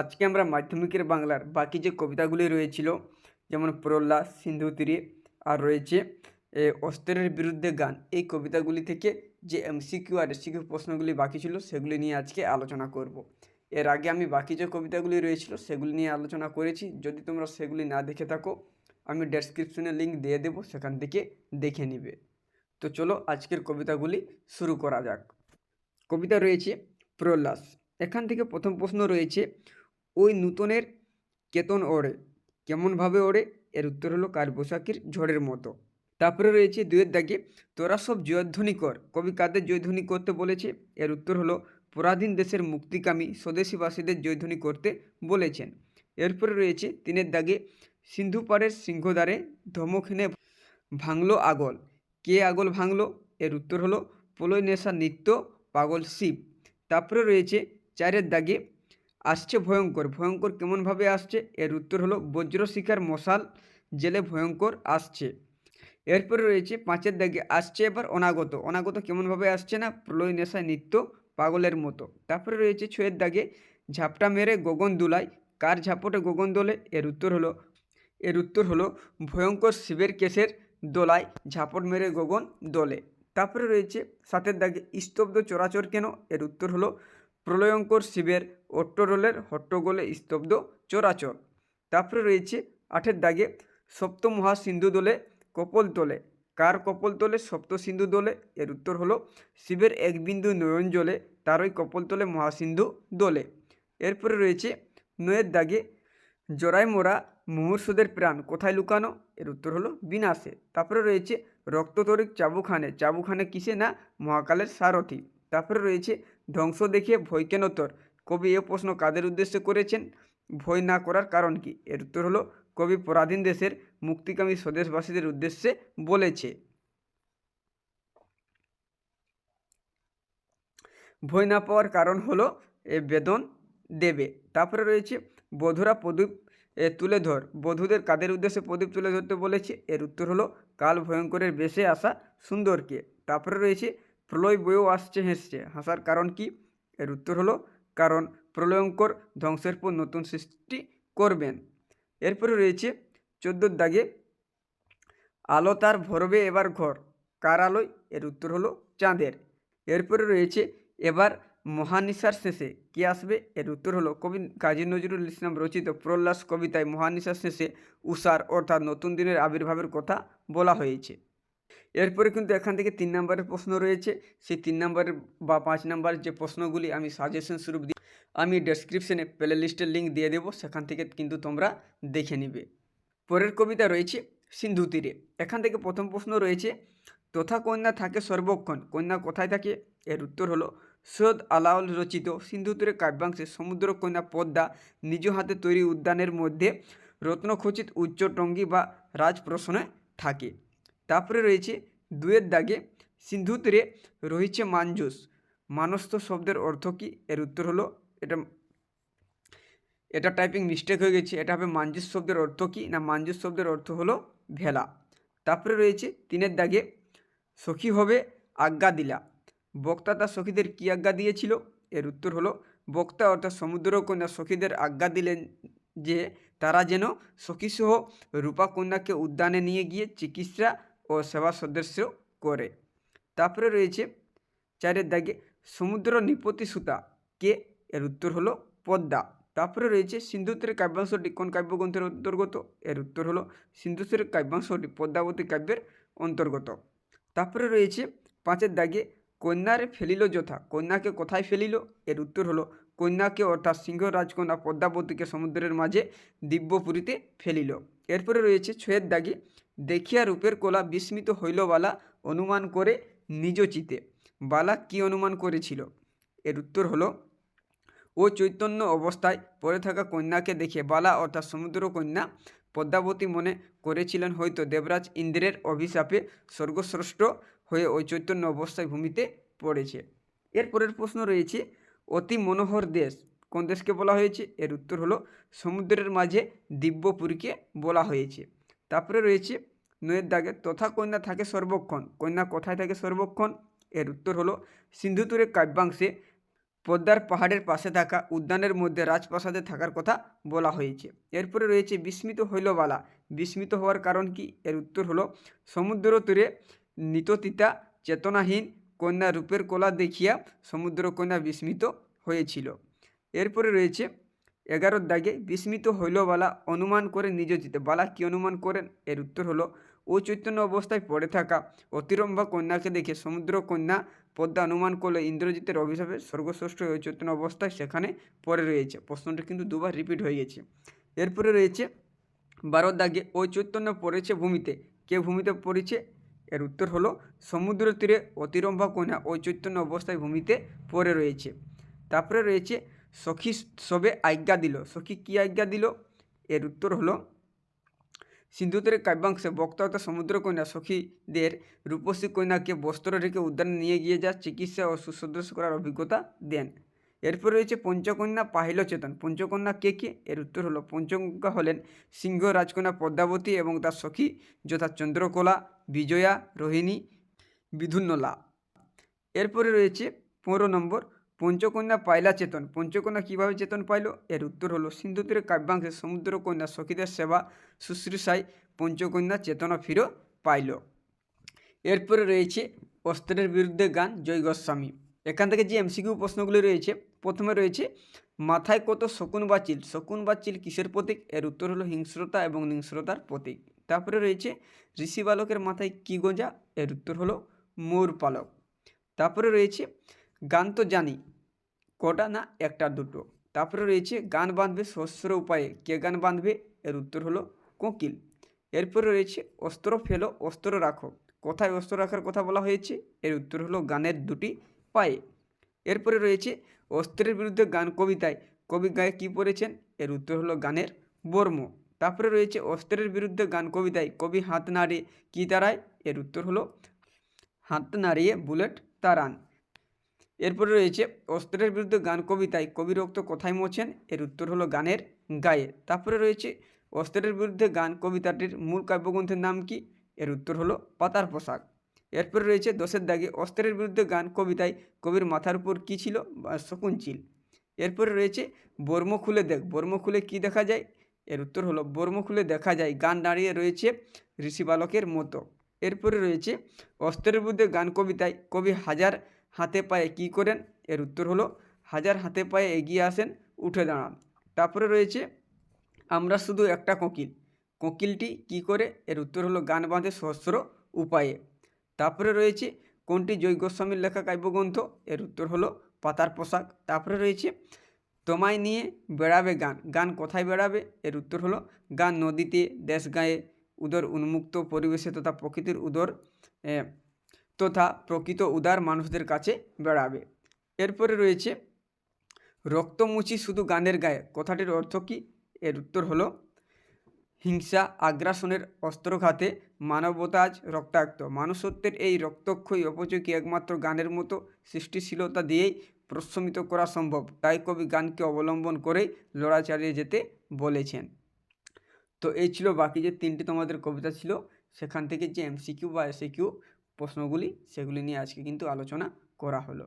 আজকে আমরা মাধ্যমিকের বাংলার বাকি যে কবিতাগুলি রয়েছিল, যেমন প্রহ্লাদ, সিন্ধু তীরে, আর রয়েছে অস্ত্রের বিরুদ্ধে গান। এই কবিতাগুলি থেকে যে এমসিকিউ আর এসিকিউ প্রশ্নগুলি বাকি ছিল, সেগুলি নিয়ে আজকে আলোচনা করব। এর আগে আমি বাকি যে কবিতাগুলি রয়েছিল, সেগুলি নিয়ে আলোচনা করেছি। যদি তোমরা সেগুলি না দেখে থাকো, আমি ডেসক্রিপশনে লিঙ্ক দিয়ে দেবো, সেখান থেকে দেখে নিবে। তো চলো আজকের কবিতাগুলি শুরু করা যাক। কবিতা রয়েছে প্রহ্লাস এখান থেকে প্রথম প্রশ্ন রয়েছে ওই নূতনের কেতন ওড়ে, কেমনভাবে ওড়ে? এর উত্তর হলো কালবৈশাখীর ঝড়ের মতো। তারপরে রয়েছে দুয়ের দাগে, তোরা সব জয়ধ্বনি কর। কবি কাদের জয়ধ্বনি করতে বলেছে? এর উত্তর হলো পরাধীন দেশের মুক্তিকামী স্বদেশীবাসীদের জয়ধ্বনি করতে বলেছেন। এরপরে রয়েছে তিনের দাগে সিন্ধু পাড়ের সিংহদ্বারে ধমখেনে ভাঙলো আগল। কে আগল ভাঙলো? এর উত্তর হলো প্রলয় নেশা নৃত্য পাগল শিব। তারপরে রয়েছে চারের দাগে আসছে ভয়ঙ্কর ভয়ঙ্কর কেমনভাবে আসছে? এর উত্তর হলো, বজ্র শিকার মশাল জেলে ভয়ঙ্কর আসছে। এরপরে রয়েছে, পাঁচের দাগে আসছে এবার অনাগত। অনাগত কেমনভাবে আসছে না? প্রলয় নেশায় নিত্য পাগলের মতো। তারপরে রয়েছে, ছয়ের দাগে ঝাপটা মেরে গগন দুলায় কার ঝাপটে গগন দোলে? এর উত্তর হলো, এর উত্তর হলো, ভয়ঙ্কর শিবের কেশের দোলায় ঝাপট মেরে গগন দোলে। তারপরে রয়েছে, সাতের দাগে স্তব্ধ চরাচর কেন? এর উত্তর হলো, প্রলয়ঙ্কর শিবের অট্টরোলের হট্টগোলে স্তব্ধ চরাচর। তারপরে রয়েছে আঠের দাগে সপ্ত মহাসিন্ধু দোলে কপল তোলে কার কপল তোলে সপ্ত সিন্ধু দোলে। এর উত্তর হলো শিবের এক বিন্দু নয়ন জলে, তারই কপল তোলে মহাসিন্ধু দোলে। এরপরে রয়েছে নয়ের দাগে জরায় মোরা মুমূর্ষুদের প্রাণ, কোথায় লুকানো? এর উত্তর হলো বিনাশে। তারপরে রয়েছে রক্ততরিক চাবুখানে। চাবুখানে কিসে না? মহাকালের সারথি। তারপরে রয়েছে ধ্বংস দেখে ভয় কেন তোর কবি এ প্রশ্ন কাদের উদ্দেশ্যে করেছেন? ভয় না করার কারণ কি? এর উত্তর হলো কবি পরাধীন দেশের মুক্তিকামী স্বদেশবাসীদের উদ্দেশ্যে বলেছে। ভয় না পাওয়ার কারণ হলো এ বেদন দেবে। তারপরে রয়েছে বধুরা প্রদীপ এ, তুলে ধর। বধূদের কাদের উদ্দেশ্যে প্রদীপ তুলে ধরতে বলেছে? এর উত্তর হলো কাল ভয়ঙ্করের বেশে আসা সুন্দরকে। তারপরে রয়েছে প্রলয় বয়েও আসছে হেসছে। হাসার কারণ কি? এর উত্তর হলো কারণ প্রলয়ঙ্কর ধ্বংসের পর নতুন সৃষ্টি করবেন। এরপরে রয়েছে চোদ্দোর দাগে, আলো তার ভরবে এবার ঘর, কার আলোয়? এর উত্তর হলো চাঁদের। এরপরে রয়েছে এবার মহানিশার শেষে, কে আসবে? এর উত্তর হলো কবি কাজী নজরুল ইসলাম রচিত প্রহ্লাস কবিতায় মহানিশার শেষে, উষার অর্থাৎ নতুন দিনের আবির্ভাবের কথা বলা হয়েছে। এরপরে কিন্তু এখান থেকে তিন নম্বরের প্রশ্ন রয়েছে। সেই তিন নম্বরের বা পাঁচ নম্বরের যে প্রশ্নগুলি আমি সাজেশন স্বরূপ দিই আমি ডেসক্রিপশনে প্লে লিস্টের লিঙ্ক দিয়ে দেবো। সেখান থেকে কিন্তু তোমরা দেখে নিবে। পরের কবিতা রয়েছে সিন্ধু তীরে। এখান থেকে প্রথম প্রশ্ন রয়েছে, তথা কন্যা থাকে সর্বক্ষণ, কন্যা কোথায় থাকে? এর উত্তর হলো, সৈয়দ আলাউল রচিত সিন্ধু তীরে কাব্যাংশে সমুদ্র কন্যা পদ্মা নিজ হাতে তৈরি উদ্যানের মধ্যে রত্নখচিত উচ্চটঙ্গী বা রাজপ্রসনে থাকে। তারপরে রয়েছে দুয়ের দাগে সিন্ধু তীরে রয়েছে মানজুস মানস্থ শব্দের অর্থ কী? এর উত্তর হলো, এটা এটা টাইপিং মিস্টেক হয়ে গেছে। এটা হবে মাঞ্জুস শব্দের অর্থ কী? না মানজুস শব্দের অর্থ হলো ভেলা। তারপরে রয়েছে তিনের দাগে সখী হবে আজ্ঞা দিলা। বক্তা তার সখীদের কী আজ্ঞা দিয়েছিল? এর উত্তর হলো, বক্তা অর্থাৎ সমুদ্র কন্যা সখীদের আজ্ঞা দিলেন যে তারা যেন সখীসহ রূপা কন্যাকে উদ্যানে নিয়ে গিয়ে চিকিৎসা ও সেবা সদস্য করে। তারপরে রয়েছে চারের দাগে সমুদ্র নিপতি সুতা কে এর উত্তর হলো পদ্মা। তারপরে রয়েছে সিন্ধুতের কাব্যাংশটি, কোন কাব্যগ্রন্থের অন্তর্গত? এর উত্তর হলো সিন্ধুতের কাব্যাংশটি, পদ্মাবতী কাব্যের অন্তর্গত। তারপরে রয়েছে পাঁচের দাগে, কন্যারে ফেলিল যথা, কন্যাকে কোথায় ফেলিল? এর উত্তর হলো কন্যাকে অর্থাৎ সিংহ রাজকন্যা পদ্মাবতীকে সমুদ্রের মাঝে দিব্যপুরীতে ফেলিল। এরপরে রয়েছে ছয়ের দাগে দেখিয়া রূপের কোলা বিস্মিত হইল বালা অনুমান করে নিজ চিতে। বালা কি অনুমান করেছিল? এর উত্তর হলো, ও চৈতন্য অবস্থায় পড়ে থাকা কন্যাকে দেখে বালা অর্থাৎ সমুদ্র কন্যা পদ্মাবতী মনে করেছিলেন হয়তো দেবরাজ ইন্দ্রের অভিশাপে স্বর্গস্রষ্ট হয়ে ওই চৈতন্য অবস্থায় ভূমিতে পড়েছে। এরপরের প্রশ্ন রয়েছে, অতি মনোহর দেশ কোন দেশকে বলা হয়েছে? এর উত্তর হলো, সমুদ্রের মাঝে দিব্যপুরীকে বলা হয়েছে। তারপরে রয়েছে নয়ের দাগে, তথা কন্যা থাকে সর্বক্ষণ। কন্যা কোথায় থাকে সর্বক্ষণ? এর উত্তর হলো সিন্ধুতুরে কাব্যাংশে, পদ্মার পাহাড়ের পাশে থাকা উদ্যানের মধ্যে রাজপ্রাসাদে থাকার কথা বলা হয়েছে। এরপরে রয়েছে বিস্মিত হইল বালা বিস্মিত হওয়ার কারণ কি? এর উত্তর হলো সমুদ্র তীরে নিততিতা চেতনাহীন কন্যা রূপের কলা দেখিয়া সমুদ্র কন্যা বিস্মিত হয়েছিল। এরপরে রয়েছে এগারোর দাগে বিস্মিত হইল বালা, অনুমান করে নিজ জিতে। বালা কী অনুমান করেন? এর উত্তর হলো, ও চৈতন্য অবস্থায় পড়ে থাকা অতিরম্ভা কন্যাকে দেখে সমুদ্র কন্যা পদ্মা অনুমান করলে, ইন্দ্রজিতের অভিশাপে স্বর্গশ্রেষ্ঠ ওই চৈতন্য অবস্থায় সেখানে পড়ে রয়েছে। প্রশ্নটা কিন্তু দুবার রিপিট হয়ে গেছে। এরপরে রয়েছে, বারোর দাগে ওই চৈতন্য পড়েছে ভূমিতে। কে ভূমিতে পড়েছে? এর উত্তর হলো সমুদ্র তীরে অতিরম্ভা কন্যা ওই চৈতন্য অবস্থায় ভূমিতে পড়ে রয়েছে। তারপরে রয়েছে সখী সবে আজ্ঞা দিল। সখী কী আজ্ঞা দিল? এর উত্তর হলো, সিন্ধুতের কাব্যাংশে বক্তা তথা সমুদ্র কন্যা সখীদের রূপসী কন্যাকে বস্ত্র রেখে উদ্যানে নিয়ে গিয়ে যা চিকিৎসা ও সুসদৃশ করার অভিজ্ঞতা দেন। এরপর রয়েছে পঞ্চকন্যা পাহিল চেতন। পঞ্চকন্যা কে কে? এর উত্তর হলো, পঞ্চকন্যা হলেন সিংহ, রাজকন্যা পদ্মাবতী এবং তার সখী যথা চন্দ্রকলা, বিজয়া, রোহিণী, বিধুন্নলা। এরপরে রয়েছে পনেরো নম্বর পঞ্চকন্যা পাইলা চেতন। পঞ্চকন্যা কীভাবে চেতন পাইল? এর উত্তর হলো সিন্ধু তীরে কাব্যাংশে সমুদ্র কন্যা সখীদের সেবা শুশ্রূষায় পঞ্চকন্যা চেতনা ফিরো পাইল। এরপরে রয়েছে অস্ত্রের বিরুদ্ধে গান, জয় গোস্বামী। এখান থেকে যে এমসিকিউ প্রশ্নগুলি রয়েছে, প্রথমে রয়েছে, মাথায় কত শকুন বা চিল? শকুন বা চিল কিসের প্রতীক? এর উত্তর হলো হিংস্রতা এবং হিংস্রতার প্রতীক। তারপরে রয়েছে ঋষি বালকের মাথায় কী গোঁজা? এর উত্তর হলো মোর পালক। তারপরে রয়েছে গান তো জানি, কটা না একটা দুটো। তারপরে রয়েছে, গান বাঁধবে শস্যর উপায়ে। কে গান বাঁধবে? এর উত্তর হলো কোকিল। এরপরে রয়েছে, অস্ত্র ফেলো, অস্ত্র রাখো। কোথায় অস্ত্র রাখার কথা বলা হয়েছে? এর উত্তর হলো গানের দুটি পায়ে। এরপরে রয়েছে, অস্ত্রের বিরুদ্ধে গান কবিতায়। কবি গায়ে কী পড়েছেন? এর উত্তর হলো গানের বর্ম। তারপরে রয়েছে, অস্ত্রের বিরুদ্ধে গান কবিতায়। কবি হাত নাড়িয়ে কী তারায়? এর উত্তর হলো হাত নাড়িয়ে বুলেট তারান। এরপরে রয়েছে অস্ত্রের বিরুদ্ধে গান কবিতায় কবি রক্ত কোথায় মোছেন। এর উত্তর হলো গানের গায়ে। তারপরে রয়েছে অস্ত্রের বিরুদ্ধে গান কবিতাটির মূল কাব্যগ্রন্থের নাম কি? এর উত্তর হলো পাতার পোশাক। এরপরে রয়েছে দশের দাগে অস্ত্রের বিরুদ্ধে গান কবিতায় কবির মাথার উপর কী ছিল? বা শকুন চিল এরপরে রয়েছে বর্ম খুলে দেখ। বর্ম খুলে কী দেখা যায়? এর উত্তর হলো বর্ম খুলে দেখা যায়। গান দাঁড়িয়ে রয়েছে ঋষি বালকের মতো। এরপরে রয়েছে অস্ত্রের বিরুদ্ধে গান কবিতায় কবি হাজার হাতে পায়ে কী করেন? এর উত্তর হলো, হাজার হাতে পায়ে এগিয়ে আসেন, উঠে দাঁড়ান। তারপরে রয়েছে, আমরা শুধু একটা কোকিল। কোকিলটি কি করে? এর উত্তর হলো, গান বাঁধে সহস্র উপায়ে। তারপরে রয়েছে, কোনটি জয় গোস্বামীর লেখা কাব্যগ্রন্থ? এর উত্তর হলো, পাতার পোশাক। তারপরে রয়েছে, তোমায় নিয়ে বেড়াবে গান। গান কোথায় বেড়াবে? এর উত্তর হলো, গান নদীতে, দেশ গায়ে উদর উন্মুক্ত পরিবেশে তথা প্রকৃতির উদর তথা প্রকৃত উদার মানুষদের কাছে বেড়াবে। এরপরে রয়েছে, রক্তমুচি শুধু গানের গায়ে, কথাটির অর্থ কী? এর উত্তর হলো, হিংসা আগ্রাসনের অস্ত্রঘাতে মানবতা আজ রক্তাক্ত। মানুষত্বের এই রক্তক্ষয়ী অপচয়কে একমাত্র গানের মতো সৃষ্টিশীলতা দিয়েই প্রশমিত করা সম্ভব? তাই কবি গানকে অবলম্বন করেই লড়া চালিয়ে যেতে বলেছেন। তো এই ছিল বাকি যে তিনটি তোমাদের কবিতা ছিল, সেখান থেকে যে এমসিকিউ বা এসিকিউ প্রশ্নগুলি সেগুলি নিয়ে আজকে কিন্তু আলোচনা করা হলো।